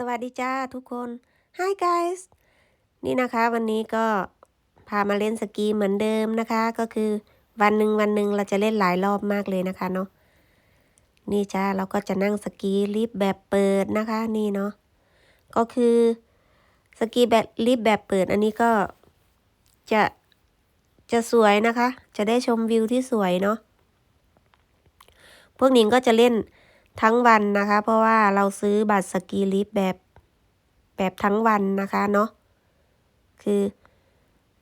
สวัสดีจ้าทุกคน Hi guys นี่นะคะวันนี้ก็พามาเล่นสกีเหมือนเดิมนะคะ ก็คือวันหนึ่งวันหนึ่งเราจะเล่นหลายรอบมากเลยนะคะเนาะนี่จ้าเราก็จะนั่งสกีลิฟต์แบบเปิดนะคะนี่เนาะก็คือสกีแบบลิฟต์แบบเปิดอันนี้ก็จะจะสวยนะคะ จะได้ชมวิวที่สวยเนาะพวกนิงก็จะเล่น ทั้งวันนะคะ เพราะว่าเราซื้อบัตรสกีลิฟต์แบบแบบทั้งวันนะคะเนาะคือ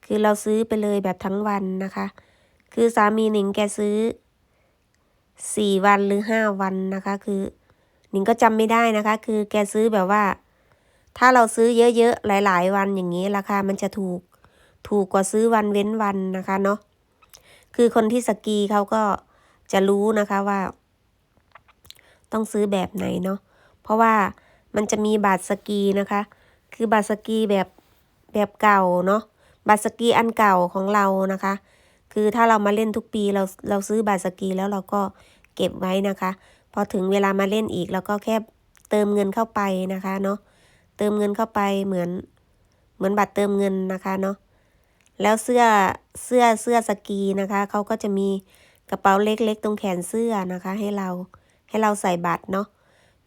คือเราซื้อไปเลยแบบทั้งวันนะคะ คือสามีหนิงแกซื้อสี่วันหรือห้าวันนะคะ คือหนิงก็จำไม่ได้นะคะ คือแกซื้อแบบว่า ถ้าเราซื้อเยอะๆ หลาย ๆ วันอย่างนี้ราคามันจะถูกถูกกว่าซื้อวันเว้นวันนะคะเนาะคือคนที่สกีเขาก็จะรู้นะคะว่า ต้องซื้อแบบไหนเนาะเพราะว่ามันจะมีบัตรสกีนะคะ คือบัตรสกีแบบแบบเก่าเนาะบัตรสกีอันเก่าของเรานะคะ คือถ้าเรามาเล่นทุกปีเราเราซื้อบัตรสกีแล้วเราก็เก็บไว้นะคะ พอถึงเวลามาเล่นอีกเราก็แค่เติมเงินเข้าไปนะคะเนาะเติมเงินเข้าไปเหมือนเหมือนบัตรเติมเงินนะคะเนาะแล้วเสื้อเสื้อเสื้อสกีนะคะเขาก็จะมีกระเป๋าเล็กๆ ตรงแขนเสื้อนะคะ ให้เรา ให้เราใส่บัตรเนาะ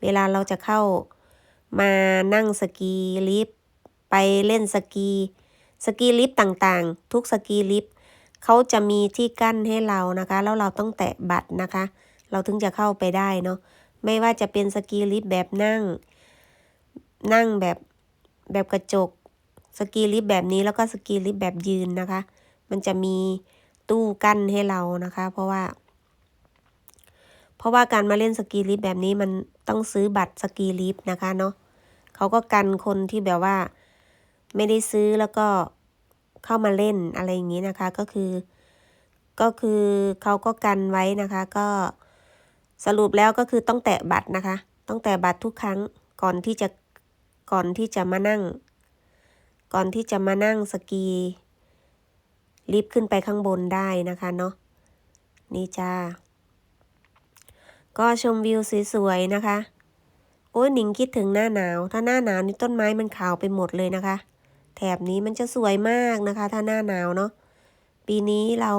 เวลาเราจะเข้ามานั่งสกีลิฟต์ไปเล่นสกีสกีลิฟต์ต่างๆ ทุกสกีลิฟต์เขาจะมีที่กั้นให้เรานะคะ แล้วเราต้องแตะบัตรนะคะ เราถึงจะเข้าไปได้เนาะไม่ว่าจะเป็นสกีลิฟต์แบบนั่ง นั่งแบบแบบกระจกสกีลิฟต์แบบนี้แล้วก็สกีลิฟต์แบบยืนนะคะ มันจะมีตู้กั้นให้เรานะคะ เพราะว่า เพราะว่าการมาเล่นสกีลิฟต์แบบนี้มันต้องซื้อบัตรสกีลิฟต์นะคะเนาะเขาก็กันคนที่แบบว่า ไม่ได้ซื้อแล้วก็เข้ามาเล่นอะไรอย่างนี้นะคะ ก็คือ ก็คือเขาก็กันไว้นะคะ ก็สรุปแล้วก็คือต้องแตะบัตรนะคะ ต้องแตะบัตรทุกครั้งก่อนที่จะก่อนที่จะมานั่ง ก่อนที่จะมานั่งสกีลิฟต์ขึ้นไปข้างบนได้นะคะเนาะนี่จ้า ก็ชมวิวสวยๆนะคะ โอ้ยหนิงคิดถึงหน้าหนาว ถ้าหน้าหนาวนี่ต้นไม้มันขาวไปหมดเลยนะคะ แถบนี้มันจะสวยมากนะคะ ถ้าหน้าหนาวเนาะ ปีนี้เรา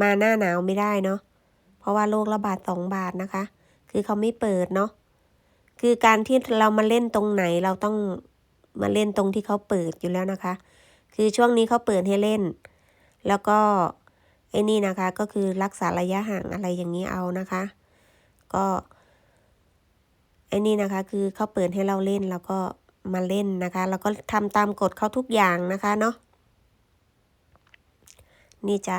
มาหน้าหนาวไม่ได้เนาะ เพราะว่าโรคระบาดสองบาทนะคะ คือเขาไม่เปิดเนาะ คือการที่เรามาเล่นตรงไหนเราต้องมาเล่นตรงที่เขาเปิดอยู่แล้วนะคะ คือช่วงนี้เขาเปิดให้เล่น แล้วก็ไอ้นี่นะคะก็คือรักษาระยะห่างอะไรอย่างนี้เอานะคะ ก็ไอ้นี่นะคะคือเขาเปิดให้เราเล่นแล้วก็มาเล่นนะคะแล้วก็ทำตามกฎเขาทุกอย่างนะคะเนาะนี่จ้ะ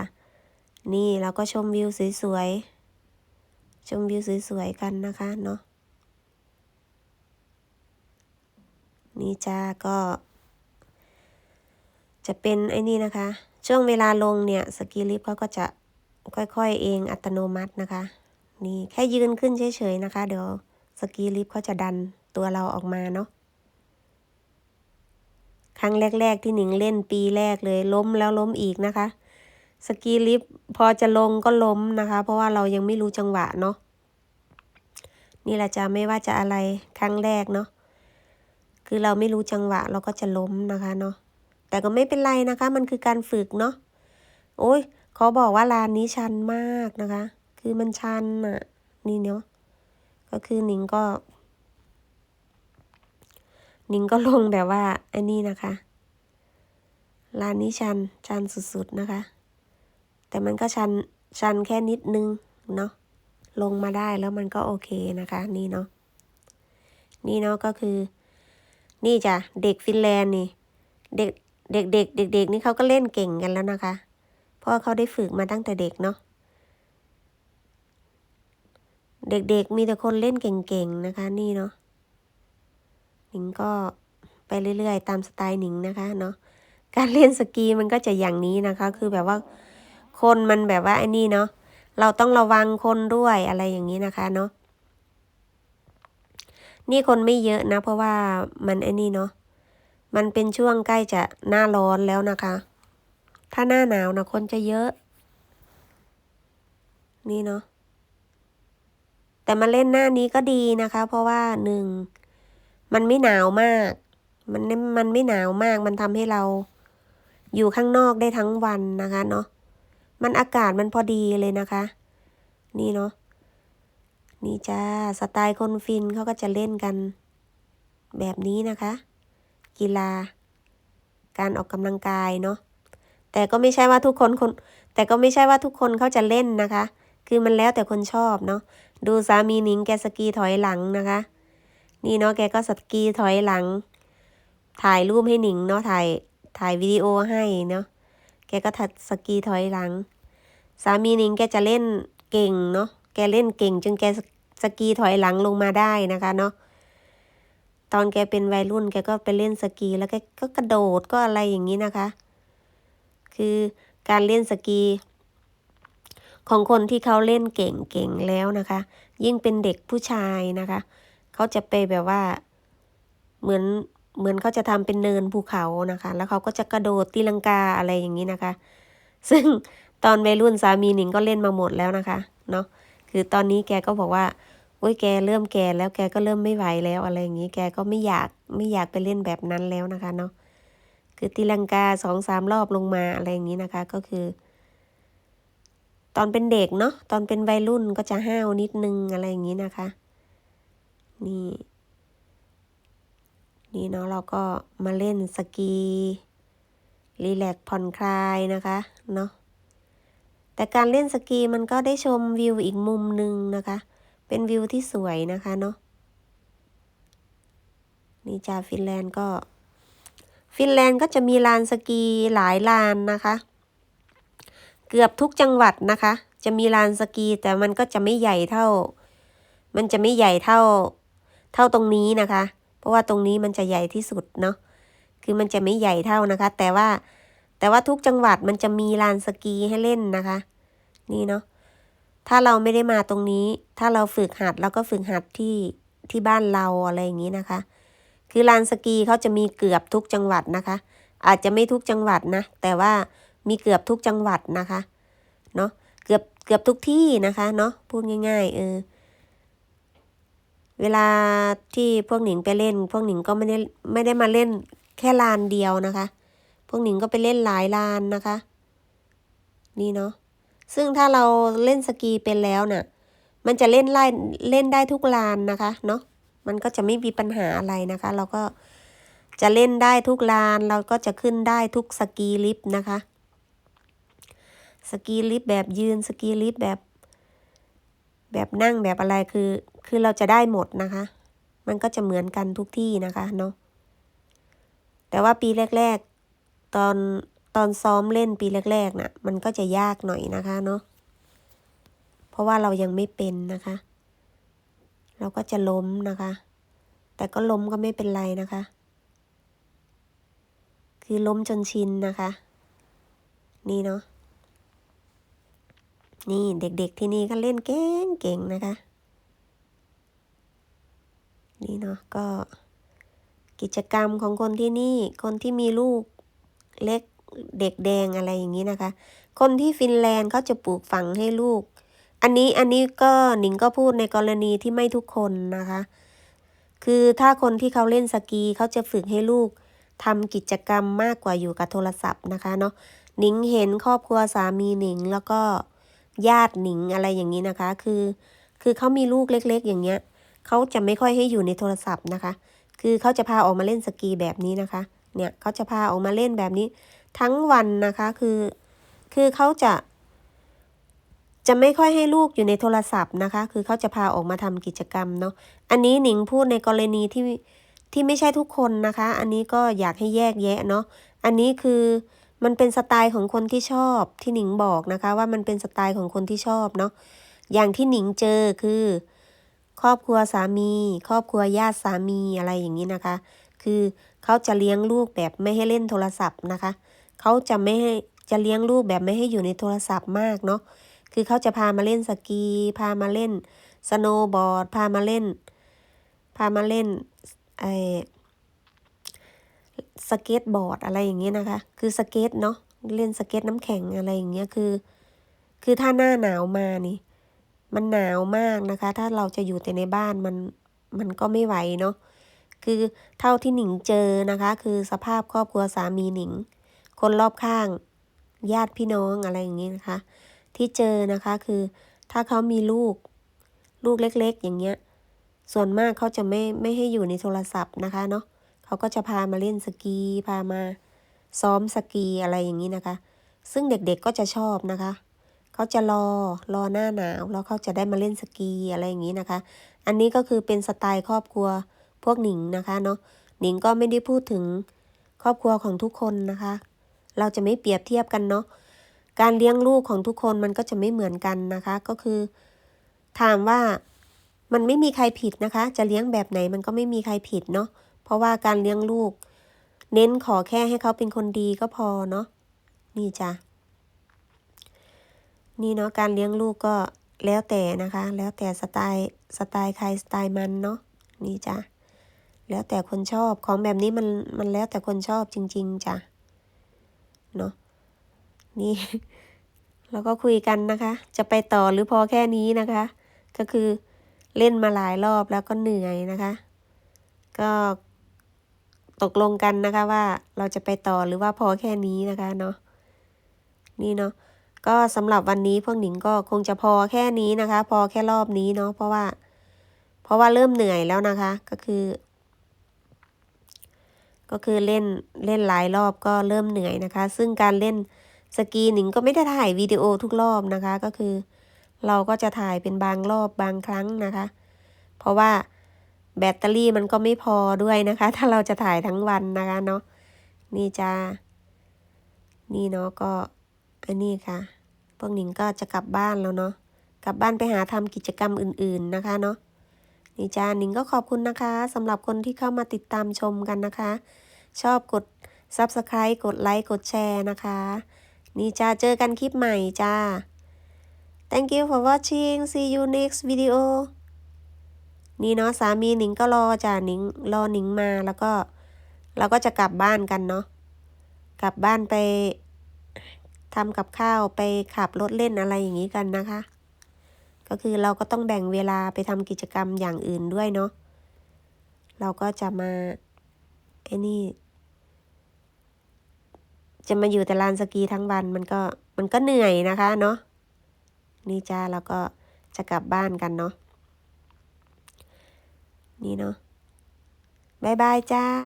นี่เราก็ชมวิวสวยๆชมวิวสวยๆกันนะคะเนาะนี่จ้าก็ จะเป็นไอ้นี่นะคะ ช่วงเวลาลงเนี่ยสกีลิฟต์เขาก็จะค่อยๆเองอัตโนมัตินะคะ นี่แค่ยืนขึ้นเฉยๆนะคะ เดี๋ยวสกีลิฟต์เขาจะดันตัวเราออกมาเนาะครั้งแรก ๆ ที่หนิงเล่นปีแรกเลย ล้มแล้วล้มอีกนะคะ สกีลิฟต์พอจะลงก็ล้มนะคะ เพราะว่าเรายังไม่รู้จังหวะเนาะนี่แหละจะไม่ว่าจะอะไรครั้งแรกเนาะคือเราไม่รู้จังหวะเราก็จะล้มนะคะเนาะแต่ก็ไม่เป็นไรนะคะ มันคือการฝึกเนาะโอ้ยเขาบอกว่าลานนี้ชันมากนะคะ คือมันชันอะนี่เนาะก็คือหนิงก็หนิงก็ลงแบบว่าไอ้นี่นะคะลานนี้ชันชันสุดๆนะคะ แต่มันก็ชันชันแค่นิดนึงเนาะลงมาได้แล้วมันก็โอเคนะคะ นี่เนาะนี่เนาะก็คือ นี่จ้ะเด็กฟินแลนด์นี่ เด็กเด็กเด็กเด็กๆนี่เขาก็เล่นเก่งกันแล้วนะคะ เพราะเขาได้ฝึกมาตั้งแต่เด็กเนาะ เด็กๆมีแต่คนเล่นเก่งๆนะคะ นี่เนาะหนิงก็ไปเรื่อยๆ ตามสไตล์หนิงนะคะเนาะการเล่นสกีมันก็จะอย่างนี้นะคะ คือแบบว่าคนมันแบบว่าไอ้นี่เนาะเราต้องระวังคนด้วยอะไรอย่างนี้นะคะเนาะนี่คนไม่เยอะนะ เพราะว่ามันไอ้นี่เนาะมันเป็นช่วงใกล้จะหน้าร้อนแล้วนะคะ ถ้าหน้าหนาวนะคนจะเยอะ นี่เนาะ แต่มาเล่นหน้านี้ก็ดีนะคะ เพราะว่าหนึ่งมันไม่หนาวมาก มันไม่มันไม่หนาวมาก มันทำให้เราอยู่ข้างนอกได้ทั้งวันนะคะเนาะ มันอากาศมันพอดีเลยนะคะ นี่เนาะ นี่จ้า สไตล์คนฟินเขาก็จะเล่นกัน แบบนี้นะคะ กีฬา การออกกำลังกายเนาะ แต่ก็ไม่ใช่ว่าทุกคนคน แต่ก็ไม่ใช่ว่าทุกคนเขาจะเล่นนะคะ คือมันแล้วแต่คนชอบเนาะดูสามีหนิงแกสกีถอยหลังนะคะ นี่เนาะแกก็สกีถอยหลัง ถ่ายรูปให้หนิงเนาะถ่ายถ่ายวิดีโอให้เนาะแกก็ถัดสกีถอยหลัง สามีหนิงแกจะเล่นเก่งเนาะแกเล่นเก่งจนแกสกีถอยหลังลงมาได้นะคะเนาะตอนแกเป็นวัยรุ่นแกก็ไปเล่นสกีแล้วแกก็กระโดดก็อะไรอย่างนี้นะคะ คือการเล่นสกี ของคนที่เขาเล่นเก่งๆแล้วนะคะ ยิ่งเป็นเด็กผู้ชายนะคะ เขาจะไปแบบว่าเหมือนเหมือนเขาจะทำเป็นเนินภูเขานะคะ แล้วเขาก็จะกระโดดตีลังกาอะไรอย่างนี้นะคะ ซึ่งตอนวัยรุ่นสามีหนิงก็เล่นมาหมดแล้วนะคะเนาะคือตอนนี้แกก็บอกว่าโอ้ยแกเริ่มแก่แล้วแกก็เริ่มไม่ไหวแล้วอะไรอย่างนี้แกก็ไม่อยากไม่อยากไปเล่นแบบนั้นแล้วนะคะเนาะคือตีลังกาสองสามรอบลงมาอะไรอย่างนี้นะคะ ก็คือ อนเป็นเด็กเนาะตอนเป็นวัยรุ่นก็จะห้าวนิดนึงอะไรอย่างนี้นะคะ นี่ นี่เนาะเราก็มาเล่นสกีรีแลกผ่อนคลายนะคะเนาะแต่การเล่นสกีมันก็ได้ชมวิวอีกมุมหนึ่งนะคะ เป็นวิวที่สวยนะคะเนาะนี่จาฟินแลนด์ก็ ฟินแลนด์ก็จะมีลานสกีหลายลานนะคะ เกือบทุกจังหวัดนะคะ จะมีลานสกีแต่มันก็จะไม่ใหญ่เท่า มันจะไม่ใหญ่เท่า เท่าตรงนี้นะคะ เพราะว่าตรงนี้มันจะใหญ่ที่สุดเนาะคือมันจะไม่ใหญ่เท่านะคะ แต่ว่าแต่ว่าทุกจังหวัดมันจะมีลานสกีให้เล่นนะคะ นี่เนาะถ้าเราไม่ได้มาตรงนี้ ถ้าเราฝึกหัดเราก็ฝึกหัดที่ที่บ้านเราอะไรอย่างนี้นะคะ คือลานสกีเขาจะมีเกือบทุกจังหวัดนะคะ อาจจะไม่ทุกจังหวัดนะ แต่ว่า มีเกือบทุกจังหวัดนะคะเนาะเกือบเกือบทุกที่นะคะเนาะพูดง่าย ๆ เออ เวลาที่พวกหนิงไปเล่น พวกหนิงก็ไม่ได้ไม่ได้มาเล่นแค่ลานเดียวนะคะ พวกหนิงก็ไปเล่นหลายลานนะคะ นี่เนาะซึ่งถ้าเราเล่นสกีเป็นแล้วน่ะ มันจะเล่นไล่เล่นได้ทุกลานนะคะเนาะมันก็จะไม่มีปัญหาอะไรนะคะ เราก็จะเล่นได้ทุกลาน เราก็จะขึ้นได้ทุกสกีลิฟต์นะคะ สกีลิฟต์แบบยืนสกีลิฟต์แบบ แบบนั่งแบบอะไรคือ คือเราจะได้หมดนะคะ มันก็จะเหมือนกันทุกที่นะคะเนาะแต่ว่าปีแรก ๆ ตอนตอนซ้อมเล่นปีแรกๆน่ะ มันก็จะยากหน่อยนะคะเนาะเพราะว่าเรายังไม่เป็นนะคะ เราก็จะล้มนะคะ แต่ก็ล้มก็ไม่เป็นไรนะคะ คือล้มจนชินนะคะ นี่เนาะ นี่เด็กๆที่นี่ก็เล่นเก่งๆนะคะ นี่เนาะก็กิจกรรมของคนที่นี่ คนที่มีลูกเล็กเด็กแดงอะไรอย่างนี้นะคะ คนที่ฟินแลนด์เขาจะปลูกฝังให้ลูก อันนี้อันนี้ก็หนิงก็พูดในกรณีที่ไม่ทุกคนนะคะ คือถ้าคนที่เขาเล่นสกีเขาจะฝึกให้ลูกทำกิจกรรมมากกว่าอยู่กับโทรศัพท์นะคะเนาะหนิงเห็นครอบครัวสามีหนิงแล้วก็ ญาติหนิงอะไรอย่างนี้นะคะ คือ คือเขามีลูกเล็ก ๆ อย่างเงี้ยเขาจะไม่ค่อยให้อยู่ในโทรศัพท์นะคะ คือเขาจะพาออกมาเล่นสกีแบบนี้นะคะ เนี่ยเขาจะพาออกมาเล่นแบบนี้ ทั้งวันนะคะ คือ คือเขาจะ จะไม่ค่อยให้ลูกอยู่ในโทรศัพท์นะคะ คือเขาจะพาออกมาทำกิจกรรมเนาะ อันนี้หนิงพูดในกรณีที่ที่ไม่ใช่ทุกคนนะคะ อันนี้ก็อยากให้แยกแยะเนาะ อันนี้คือ มันเป็นสไตล์ของคนที่ชอบที่หนิงบอกนะคะว่ามันเป็นสไตล์ของคนที่ชอบเนาะอย่างที่หนิงเจอคือ ครอบครัวสามี ครอบครัวญาติสามีอะไรอย่างนี้นะคะ คือเขาจะเลี้ยงลูกแบบไม่ให้เล่นโทรศัพท์นะคะ เขาจะไม่ให้จะเลี้ยงลูกแบบไม่ให้อยู่ในโทรศัพท์มากเนาะคือเขาจะพามาเล่นสกี พามาเล่นสโนว์บอร์ด พามาเล่น พามาเล่นไอ สเก็ตบอร์ดอะไรอย่างเงี้ยนะคะ คือสเก็ตเนาะเล่นสเก็ตน้ำแข็งอะไรอย่างเงี้ยคือ คือถ้าหน้าหนาวมานี่ มันหนาวมากนะคะ ถ้าเราจะอยู่แต่ในบ้านมันมันก็ไม่ไหวเนาะคือเท่าที่หนิงเจอนะคะ คือสภาพครอบครัวสามีหนิง คนรอบข้าง ญาติพี่น้องอะไรอย่างนี้นะคะ ที่เจอนะคะคือถ้าเขามีลูก ลูกเล็ก ๆ อย่างเงี้ย ส่วนมากเขาจะไม่ไม่ให้อยู่ในโทรศัพท์นะคะเนาะ เขาก็จะพามาเล่นสกี พามาซ้อมสกีอะไรอย่างนี้นะคะ ซึ่งเด็กๆก็จะชอบนะคะ เขาจะรอรอหน้าหนาวแล้วเขาจะได้มาเล่นสกีอะไรอย่างนี้นะคะ อันนี้ก็คือเป็นสไตล์ครอบครัวพวกหนิงนะคะเนาะหนิงก็ไม่ได้พูดถึงครอบครัวของทุกคนนะคะ เราจะไม่เปรียบเทียบกันเนาะการเลี้ยงลูกของทุกคนมันก็จะไม่เหมือนกันนะคะ ก็คือ ถามว่ามันไม่มีใครผิดนะคะ จะเลี้ยงแบบไหนมันก็ไม่มีใครผิดเนาะ เพราะว่าการเลี้ยงลูก เน้นขอแค่ให้เขาเป็นคนดีก็พอเนาะนี่จ้ะนี่เนาะการเลี้ยงลูกก็แล้วแต่นะคะ แล้วแต่สไตล์สไตล์ใครสไตล์มันเนาะนี่จ้ะแล้วแต่คนชอบของแบบนี้มันมันแล้วแต่คนชอบจริง ๆจ้ะเนาะนี่เราก็คุยกันนะคะ จะไปต่อหรือพอแค่นี้นะคะ ก็คือเล่นมาหลายรอบแล้วก็เหนื่อยนะคะ ก็ ตกลงกันนะคะว่าเราจะไปต่อหรือว่าพอแค่นี้นะคะเนาะนี่เนาะก็สำหรับวันนี้พวกหนิงก็คงจะพอแค่นี้นะคะ พอแค่รอบนี้เนาะเพราะว่า เพราะว่าเริ่มเหนื่อยแล้วนะคะ ก็คือ ก็คือเล่นเล่นหลายรอบก็เริ่มเหนื่อยนะคะ ซึ่งการเล่นสกีหนิงก็ไม่ได้ถ่ายวิดีโอทุกรอบนะคะ ก็คือ เราก็จะถ่ายเป็นบางรอบบางครั้งนะคะ เพราะว่า แบตเตอรี่มันก็ไม่พอด้วยนะคะ ถ้าเราจะถ่ายทั้งวันนะคะเนาะนี่จ้านี่เนาะก็อันนี้ค่ะ พวกหนิงก็จะกลับบ้านแล้วเนาะกลับบ้านไปหาทำกิจกรรมอื่น ๆนะคะเนาะนี่จ้าหนิงก็ขอบคุณนะคะสำหรับคนที่เข้ามาติดตามชมกันนะคะ ชอบกด Subscribe กดไลค์กดแชร์นะคะ นี่จ้าเจอกันคลิปใหม่จ้า Thank you for watching see you next video นี่เนาะสามีหนิงก็รอจ้าหนิงรอหนิงมาแล้วก็ เราก็จะกลับบ้านกันเนาะกลับบ้านไปทำกับข้าวไปขับรถเล่นอะไรอย่างนี้กันนะคะ ก็คือเราก็ต้องแบ่งเวลาไปทำกิจกรรมอย่างอื่นด้วยเนาะเราก็จะมาไอ้นี่ จะมาอยู่แต่ลานสกีทั้งวันมันก็มันก็เหนื่อยนะคะเนาะนี่จ้าแล้วก็จะกลับบ้านกันเนาะ นี่เนาะบายบายจ้า